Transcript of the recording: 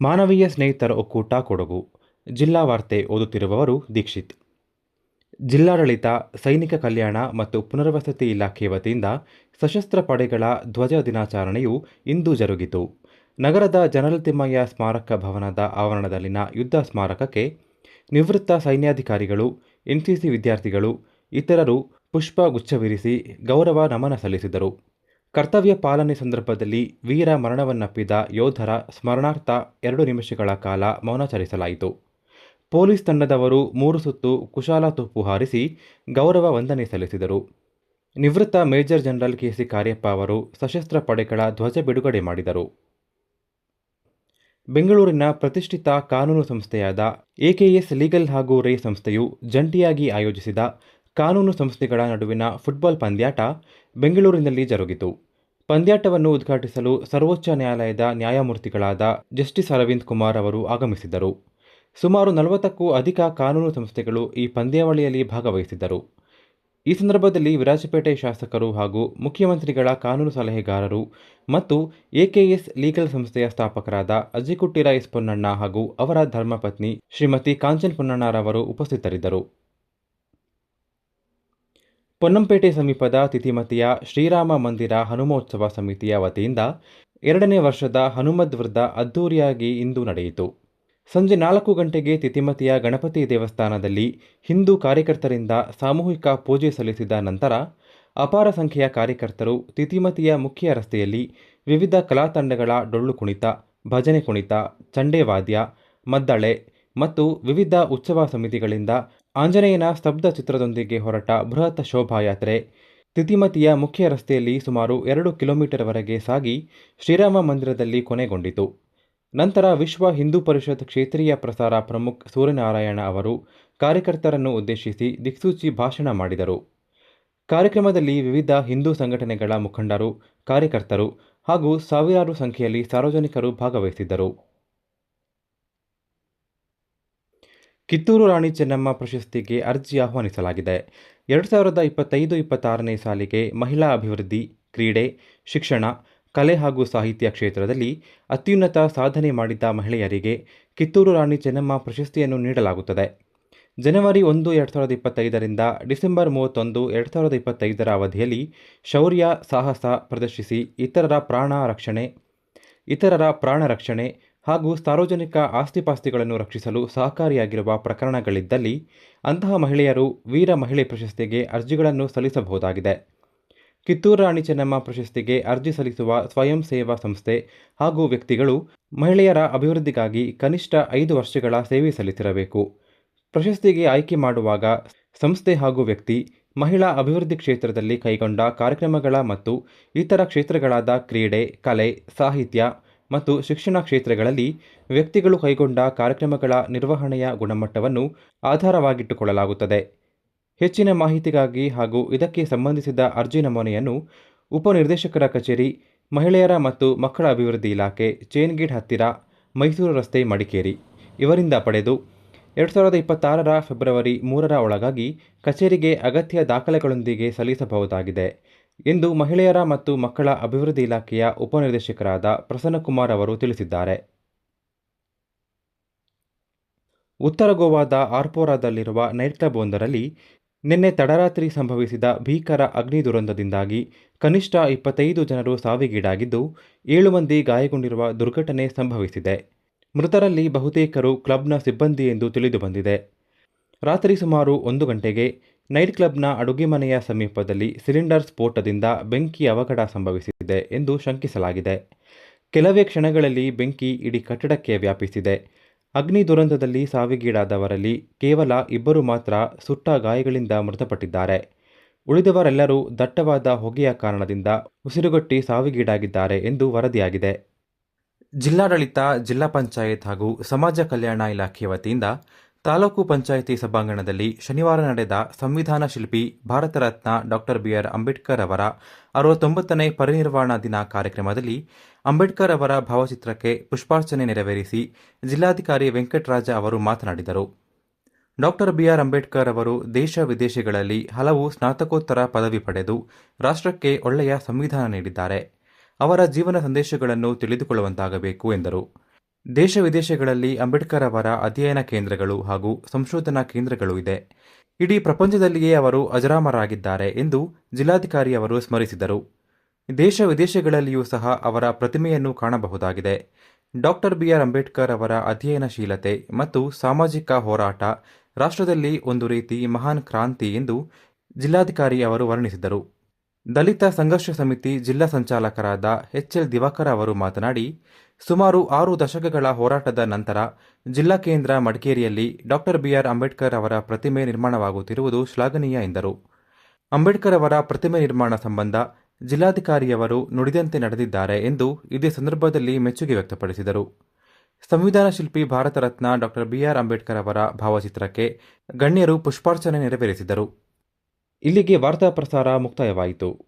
ಮಾನವೀಯ ಸ್ನೇಹಿತರ ಒಕ್ಕೂಟ ಕೊಡಗು. ಜಿಲ್ಲಾ ವಾರ್ತೆ ಓದುತ್ತಿರುವವರು ದೀಕ್ಷಿತ್. ಜಿಲ್ಲಾಡಳಿತ, ಸೈನಿಕ ಕಲ್ಯಾಣ ಮತ್ತು ಪುನರ್ವಸತಿ ಇಲಾಖೆ ವತಿಯಿಂದ ಸಶಸ್ತ್ರ ಪಡೆಗಳ ಧ್ವಜ ದಿನಾಚರಣೆಯು ಇಂದು ಜರುಗಿತು. ನಗರದ ಜನರಲ್ ತಿಮ್ಮಯ್ಯ ಸ್ಮಾರಕ ಭವನದ ಆವರಣದಲ್ಲಿನ ಯುದ್ಧ ಸ್ಮಾರಕಕ್ಕೆ ನಿವೃತ್ತ ಸೈನ್ಯಾಧಿಕಾರಿಗಳು ಎನ್ಸಿಸಿ ವಿದ್ಯಾರ್ಥಿಗಳು, ಇತರರು ಪುಷ್ಪಗುಚ್ಛವಿರಿಸಿ ಗೌರವ ನಮನ ಸಲ್ಲಿಸಿದರು. ಕರ್ತವ್ಯ ಪಾಲನೆ ಸಂದರ್ಭದಲ್ಲಿ ವೀರ ಮರಣವನ್ನಪ್ಪಿದ ಯೋಧರ ಸ್ಮರಣಾರ್ಥ ಎರಡು ನಿಮಿಷಗಳ ಕಾಲ ಮೌನಾಚರಿಸಲಾಯಿತು ಪೊಲೀಸ್ ತಂಡದವರು ಮೂರು ಸುತ್ತು ಕುಶಾಲ ತುಪ್ಪು ಹಾರಿಸಿ ಗೌರವ ವಂದನೆ ಸಲ್ಲಿಸಿದರು. ನಿವೃತ್ತ ಮೇಜರ್ ಜನರಲ್ ಕೆಸಿ ಕಾರ್ಯಪ್ಪ ಅವರು ಸಶಸ್ತ್ರ ಪಡೆಗಳ ಧ್ವಜ ಬಿಡುಗಡೆ ಮಾಡಿದರು. ಬೆಂಗಳೂರಿನ ಪ್ರತಿಷ್ಠಿತ ಕಾನೂನು ಸಂಸ್ಥೆಯಾದ ಎಕೆಎಸ್ ಲೀಗಲ್ ಹಾಗೂ ರೇ ಸಂಸ್ಥೆಯು ಜಂಟಿಯಾಗಿ ಆಯೋಜಿಸಿದ ಕಾನೂನು ಸಂಸ್ಥೆಗಳ ನಡುವಿನ ಫುಟ್ಬಾಲ್ ಪಂದ್ಯಾಟ ಬೆಂಗಳೂರಿನಲ್ಲಿ ಜರುಗಿತು. ಪಂದ್ಯಾಟವನ್ನು ಉದ್ಘಾಟಿಸಲು ಸರ್ವೋಚ್ಚ ನ್ಯಾಯಾಲಯದ ನ್ಯಾಯಮೂರ್ತಿಗಳಾದ ಜಸ್ಟಿಸ್ ಅರವಿಂದ್ ಕುಮಾರ್ ಅವರು ಆಗಮಿಸಿದ್ದರು. ಸುಮಾರು ನಲವತ್ತಕ್ಕೂ ಅಧಿಕ ಕಾನೂನು ಸಂಸ್ಥೆಗಳು ಈ ಪಂದ್ಯಾವಳಿಯಲ್ಲಿ ಭಾಗವಹಿಸಿದ್ದರು. ಈ ಸಂದರ್ಭದಲ್ಲಿ ವಿರಾಜಪೇಟೆ ಶಾಸಕರು ಹಾಗೂ ಮುಖ್ಯಮಂತ್ರಿಗಳ ಕಾನೂನು ಸಲಹೆಗಾರರು ಮತ್ತು ಎಕೆಎಸ್ ಲೀಗಲ್ ಸಂಸ್ಥೆಯ ಸ್ಥಾಪಕರಾದ ಅಜಿಕುಟ್ಟಿರ ಎಸ್ ಪೊನ್ನಣ್ಣ ಹಾಗೂ ಅವರ ಧರ್ಮಪತ್ನಿ ಶ್ರೀಮತಿ ಕಾಂಚನ್ ಪೊನ್ನಣ್ಣರವರು ಉಪಸ್ಥಿತರಿದ್ದರು. ಪೊನ್ನಂಪೇಟೆ ಸಮೀಪದ ತಿತಿಮತಿಯ ಶ್ರೀರಾಮ ಮಂದಿರ ಹನುಮೋತ್ಸವ ಸಮಿತಿಯ ವತಿಯಿಂದ ಎರಡನೇ ವರ್ಷದ ಹನುಮದ್ ವೃದ್ಧ ಅದ್ದೂರಿಯಾಗಿ ಇಂದು ನಡೆಯಿತು. ಸಂಜೆ ನಾಲ್ಕು ಗಂಟೆಗೆ ತಿತಿಮತಿಯ ಗಣಪತಿ ದೇವಸ್ಥಾನದಲ್ಲಿ ಹಿಂದೂ ಕಾರ್ಯಕರ್ತರಿಂದ ಸಾಮೂಹಿಕ ಪೂಜೆ ಸಲ್ಲಿಸಿದ ನಂತರ ಅಪಾರ ಸಂಖ್ಯೆಯ ಕಾರ್ಯಕರ್ತರು ತಿತಿಮತಿಯ ಮುಖ್ಯ ರಸ್ತೆಯಲ್ಲಿ ವಿವಿಧ ಕಲಾ ತಂಡಗಳ ಡೊಳ್ಳು ಕುಣಿತ, ಭಜನೆ ಕುಣಿತ ಚಂಡೇವಾದ್ಯ ಮದ್ದಳೆ ಮತ್ತು ವಿವಿಧ ಉತ್ಸವ ಸಮಿತಿಗಳಿಂದ ಆಂಜನೇಯನ ಸ್ತಬ್ಧ ಚಿತ್ರದೊಂದಿಗೆ ಹೊರಟ ಬೃಹತ್ ಶೋಭಾಯಾತ್ರೆ. ತಿತಿಮತಿಯ ಮುಖ್ಯ ರಸ್ತೆಯಲ್ಲಿ ಸುಮಾರು ಎರಡು ಕಿಲೋಮೀಟರ್ವರೆಗೆ ಸಾಗಿ ಶ್ರೀರಾಮ ಮಂದಿರದಲ್ಲಿ ಕೊನೆಗೊಂಡಿತು. ನಂತರ ವಿಶ್ವ ಹಿಂದೂ ಪರಿಷತ್ ಕ್ಷೇತ್ರೀಯ ಪ್ರಸಾರ ಪ್ರಮುಖ್ ಸೂರ್ಯನಾರಾಯಣ ಅವರು ಕಾರ್ಯಕರ್ತರನ್ನು ಉದ್ದೇಶಿಸಿ ದಿಕ್ಸೂಚಿ ಭಾಷಣ ಮಾಡಿದರು. ಕಾರ್ಯಕ್ರಮದಲ್ಲಿ ವಿವಿಧ ಹಿಂದೂ ಸಂಘಟನೆಗಳ ಮುಖಂಡರು, ಕಾರ್ಯಕರ್ತರು ಹಾಗೂ ಸಾವಿರಾರು ಸಂಖ್ಯೆಯಲ್ಲಿ ಸಾರ್ವಜನಿಕರು ಭಾಗವಹಿಸಿದ್ದರು. ಕಿತ್ತೂರು ರಾಣಿ ಚೆನ್ನಮ್ಮ ಪ್ರಶಸ್ತಿಗೆ ಅರ್ಜಿ ಆಹ್ವಾನಿಸಲಾಗಿದೆ. ಎರಡು ಸಾವಿರದ ಇಪ್ಪತ್ತೈದು ಇಪ್ಪತ್ತಾರನೇ ಸಾಲಿಗೆ ಮಹಿಳಾ ಅಭಿವೃದ್ಧಿ, ಕ್ರೀಡೆ, ಶಿಕ್ಷಣ, ಕಲೆ ಹಾಗೂ ಸಾಹಿತ್ಯ ಕ್ಷೇತ್ರದಲ್ಲಿ ಅತ್ಯುನ್ನತ ಸಾಧನೆ ಮಾಡಿದ ಮಹಿಳೆಯರಿಗೆ ಕಿತ್ತೂರು ರಾಣಿ ಚೆನ್ನಮ್ಮ ಪ್ರಶಸ್ತಿಯನ್ನು ನೀಡಲಾಗುತ್ತದೆ. ಜನವರಿ ಒಂದು ಎರಡು ಸಾವಿರದ ಇಪ್ಪತ್ತೈದರಿಂದ ಡಿಸೆಂಬರ್ ಮೂವತ್ತೊಂದು ಎರಡು ಸಾವಿರದ ಇಪ್ಪತ್ತೈದರ ಅವಧಿಯಲ್ಲಿ ಶೌರ್ಯ, ಸಾಹಸ ಪ್ರದರ್ಶಿಸಿ ಇತರರ ಪ್ರಾಣ ರಕ್ಷಣೆ, ಇತರರ ಪ್ರಾಣ ರಕ್ಷಣೆ ಹಾಗೂ ಸಾರ್ವಜನಿಕ ಆಸ್ತಿಪಾಸ್ತಿಗಳನ್ನು ರಕ್ಷಿಸಲು ಸಹಕಾರಿಯಾಗಿರುವ ಪ್ರಕರಣಗಳಿದ್ದಲ್ಲಿ ಅಂತಹ ಮಹಿಳೆಯರು ವೀರ ಮಹಿಳೆ ಪ್ರಶಸ್ತಿಗೆ ಅರ್ಜಿಗಳನ್ನು ಸಲ್ಲಿಸಬಹುದಾಗಿದೆ. ಕಿತ್ತೂರು ರಾಣಿ ಚೆನ್ನಮ್ಮ ಪ್ರಶಸ್ತಿಗೆ ಅರ್ಜಿ ಸಲ್ಲಿಸುವ ಸ್ವಯಂ ಸೇವಾ ಸಂಸ್ಥೆ ಹಾಗೂ ವ್ಯಕ್ತಿಗಳು ಮಹಿಳೆಯರ ಅಭಿವೃದ್ಧಿಗಾಗಿ ಕನಿಷ್ಠ ಐದು ವರ್ಷಗಳ ಸೇವೆ ಸಲ್ಲಿಸಿರಬೇಕು. ಪ್ರಶಸ್ತಿಗೆ ಆಯ್ಕೆ ಮಾಡುವಾಗ ಸಂಸ್ಥೆ ಹಾಗೂ ವ್ಯಕ್ತಿ ಮಹಿಳಾ ಅಭಿವೃದ್ಧಿ ಕ್ಷೇತ್ರದಲ್ಲಿ ಕೈಗೊಂಡ ಕಾರ್ಯಕ್ರಮಗಳ ಮತ್ತು ಇತರ ಕ್ಷೇತ್ರಗಳಾದ ಕ್ರೀಡೆ, ಕಲೆ, ಸಾಹಿತ್ಯ ಮತ್ತು ಶಿಕ್ಷಣ ಕ್ಷೇತ್ರಗಳಲ್ಲಿ ವ್ಯಕ್ತಿಗಳು ಕೈಗೊಂಡ ಕಾರ್ಯಕ್ರಮಗಳ ನಿರ್ವಹಣೆಯ ಗುಣಮಟ್ಟವನ್ನು ಆಧಾರವಾಗಿಟ್ಟುಕೊಳ್ಳಲಾಗುತ್ತದೆ. ಹೆಚ್ಚಿನ ಮಾಹಿತಿಗಾಗಿ ಹಾಗೂ ಇದಕ್ಕೆ ಸಂಬಂಧಿಸಿದ ಅರ್ಜಿ ನಮೂನೆಯನ್ನು ಉಪನಿರ್ದೇಶಕರ ಕಚೇರಿ, ಮಹಿಳೆಯರ ಮತ್ತು ಮಕ್ಕಳ ಅಭಿವೃದ್ಧಿ ಇಲಾಖೆ, ಚೇನ್ಗೇಟ್ ಹತ್ತಿರ, ಮೈಸೂರು ರಸ್ತೆ, ಮಡಿಕೇರಿ. ಇವರಿಂದ ಪಡೆದು ಎರಡು ಸಾವಿರದ ಇಪ್ಪತ್ತಾರರ ಫೆಬ್ರವರಿ ಮೂರರ ಒಳಗಾಗಿ ಕಚೇರಿಗೆ ಅಗತ್ಯ ದಾಖಲೆಗಳೊಂದಿಗೆ ಸಲ್ಲಿಸಬಹುದಾಗಿದೆ. ಎಂದು ಮಹಿಳೆಯರ ಮತ್ತು ಮಕ್ಕಳ ಅಭಿವೃದ್ಧಿ ಇಲಾಖೆಯ ಉಪನಿರ್ದೇಶಕರಾದ ಪ್ರಸನ್ನಕುಮಾರ್ ಅವರು ತಿಳಿಸಿದ್ದಾರೆ. ಉತ್ತರ ಗೋವಾದ ಆರ್ಪೋರಾದಲ್ಲಿರುವ ನೈಟ್ ಕ್ಲಬ್ ಒಂದರಲ್ಲಿ ನಿನ್ನೆ ತಡರಾತ್ರಿ ಸಂಭವಿಸಿದ ಭೀಕರ ಅಗ್ನಿ ದುರಂತದಿಂದಾಗಿ ಕನಿಷ್ಠ ಇಪ್ಪತ್ತೈದು ಜನರು ಸಾವಿಗೀಡಾಗಿದ್ದು, ಏಳು ಮಂದಿ ಗಾಯಗೊಂಡಿರುವ ದುರ್ಘಟನೆ ಸಂಭವಿಸಿದೆ. ಮೃತರಲ್ಲಿ ಬಹುತೇಕರು ಕ್ಲಬ್ನ ಸಿಬ್ಬಂದಿ ಎಂದು ತಿಳಿದುಬಂದಿದೆ. ರಾತ್ರಿ ಸುಮಾರು ಒಂದು ಗಂಟೆಗೆ ನೈಟ್ ಕ್ಲಬ್ನ ಅಡುಗೆ ಮನೆಯ ಸಮೀಪದಲ್ಲಿ ಸಿಲಿಂಡರ್ ಸ್ಫೋಟದಿಂದ ಬೆಂಕಿ ಅವಘಡ ಸಂಭವಿಸಿದೆ ಎಂದು ಶಂಕಿಸಲಾಗಿದೆ. ಕೆಲವೇ ಕ್ಷಣಗಳಲ್ಲಿ ಬೆಂಕಿ ಇಡೀ ಕಟ್ಟಡಕ್ಕೆ ವ್ಯಾಪಿಸಿದೆ. ಅಗ್ನಿ ದುರಂತದಲ್ಲಿ ಸಾವಿಗೀಡಾದವರಲ್ಲಿ ಕೇವಲ ಇಬ್ಬರು ಮಾತ್ರ ಸುಟ್ಟ ಗಾಯಗಳಿಂದ ಮೃತಪಟ್ಟಿದ್ದಾರೆ. ಉಳಿದವರೆಲ್ಲರೂ ದಟ್ಟವಾದ ಹೊಗೆಯ ಕಾರಣದಿಂದ ಉಸಿರುಗಟ್ಟಿ ಸಾವಿಗೀಡಾಗಿದ್ದಾರೆ ಎಂದು ವರದಿಯಾಗಿದೆ. ಜಿಲ್ಲಾಡಳಿತ, ಜಿಲ್ಲಾ ಪಂಚಾಯತ್ ಹಾಗೂ ಸಮಾಜ ಕಲ್ಯಾಣ ಇಲಾಖೆ ವತಿಯಿಂದ ತಾಲೂಕು ಪಂಚಾಯಿತಿ ಸಭಾಂಗಣದಲ್ಲಿ ಶನಿವಾರ ನಡೆದ ಸಂವಿಧಾನ ಶಿಲ್ಪಿ Bharat Ratna doctor B R Ambedkar ಅವರ ಅರವತ್ತೊಂಬತ್ತನೇ ಪರಿನಿರ್ವಾಣ ದಿನ ಕಾರ್ಯಕ್ರಮದಲ್ಲಿ ಅಂಬೇಡ್ಕರ್ ಅವರ ಭಾವಚಿತ್ರಕ್ಕೆ ಪುಷ್ಪಾರ್ಚನೆ ನೆರವೇರಿಸಿ ಜಿಲ್ಲಾಧಿಕಾರಿ ವೆಂಕಟರಾಜ ಅವರು ಮಾತನಾಡಿದರು. ಡಾಕ್ಟರ್ ಬಿಆರ್ ಅಂಬೇಡ್ಕರ್ ಅವರು ದೇಶ ವಿದೇಶಗಳಲ್ಲಿ ಹಲವು ಸ್ನಾತಕೋತ್ತರ ಪದವಿ ಪಡೆದು ರಾಷ್ಟ್ರಕ್ಕೆ ಒಳ್ಳೆಯ ಸಂವಿಧಾನ ನೀಡಿದ್ದಾರೆ. ಅವರ ಜೀವನ ಸಂದೇಶಗಳನ್ನು ತಿಳಿದುಕೊಳ್ಳುವಂತಾಗಬೇಕು ಎಂದರು. ದೇಶ ವಿದೇಶಗಳಲ್ಲಿ ಅಂಬೇಡ್ಕರ್ ಅವರ ಅಧ್ಯಯನ ಕೇಂದ್ರಗಳು ಹಾಗೂ ಸಂಶೋಧನಾ ಕೇಂದ್ರಗಳು ಇದೆ. ಇಡೀ ಪ್ರಪಂಚದಲ್ಲಿಯೇ ಅವರು ಅಜರಾಮರಾಗಿದ್ದಾರೆ ಎಂದು ಜಿಲ್ಲಾಧಿಕಾರಿ ಅವರು ಸ್ಮರಿಸಿದರು. ದೇಶ ವಿದೇಶಗಳಲ್ಲಿಯೂ ಸಹ ಅವರ ಪ್ರತಿಮೆಯನ್ನು ಕಾಣಬಹುದಾಗಿದೆ. Doctor B R. ಅಂಬೇಡ್ಕರ್ ಅವರ ಅಧ್ಯಯನಶೀಲತೆ ಮತ್ತು ಸಾಮಾಜಿಕ ಹೋರಾಟ ರಾಷ್ಟ್ರದಲ್ಲಿ ಒಂದು ರೀತಿ ಮಹಾನ್ ಕ್ರಾಂತಿ ಎಂದು ಜಿಲ್ಲಾಧಿಕಾರಿ ಅವರು ವರ್ಣಿಸಿದರು. ದಲಿತ ಸಂಘರ್ಷ ಸಮಿತಿ ಜಿಲ್ಲಾ ಸಂಚಾಲಕರಾದ ಎಚ್ ಎಲ್ ದಿವಾಕರ ಅವರು ಮಾತನಾಡಿ, ಸುಮಾರು ಆರು ದಶಕಗಳ ಹೋರಾಟದ ನಂತರ ಜಿಲ್ಲಾ ಕೇಂದ್ರ ಮಡಿಕೇರಿಯಲ್ಲಿ ಡಾಕ್ಟರ್ ಬಿಆರ್ ಅಂಬೇಡ್ಕರ್ ಅವರ ಪ್ರತಿಮೆ ನಿರ್ಮಾಣವಾಗುತ್ತಿರುವುದು ಶ್ಲಾಘನೀಯ ಎಂದರು. ಅಂಬೇಡ್ಕರ್ ಅವರ ಪ್ರತಿಮೆ ನಿರ್ಮಾಣ ಸಂಬಂಧ ಜಿಲ್ಲಾಧಿಕಾರಿಯವರು ನುಡಿದಂತೆ ನಡೆದಿದ್ದಾರೆ ಎಂದು ಇದೇ ಸಂದರ್ಭದಲ್ಲಿ ಮೆಚ್ಚುಗೆ ವ್ಯಕ್ತಪಡಿಸಿದರು. ಸಂವಿಧಾನ ಶಿಲ್ಪಿ ಭಾರತ ರತ್ನ ಡಾಕ್ಟರ್ ಬಿಆರ್ ಅಂಬೇಡ್ಕರ್ ಅವರ ಭಾವಚಿತ್ರಕ್ಕೆ ಗಣ್ಯರು ಪುಷ್ಪಾರ್ಚನೆ ನೆರವೇರಿಸಿದರು. ಇಲ್ಲಿಗೆ ವಾರ್ತಾ ಪ್ರಸಾರ ಮುಕ್ತಾಯವಾಯಿತು.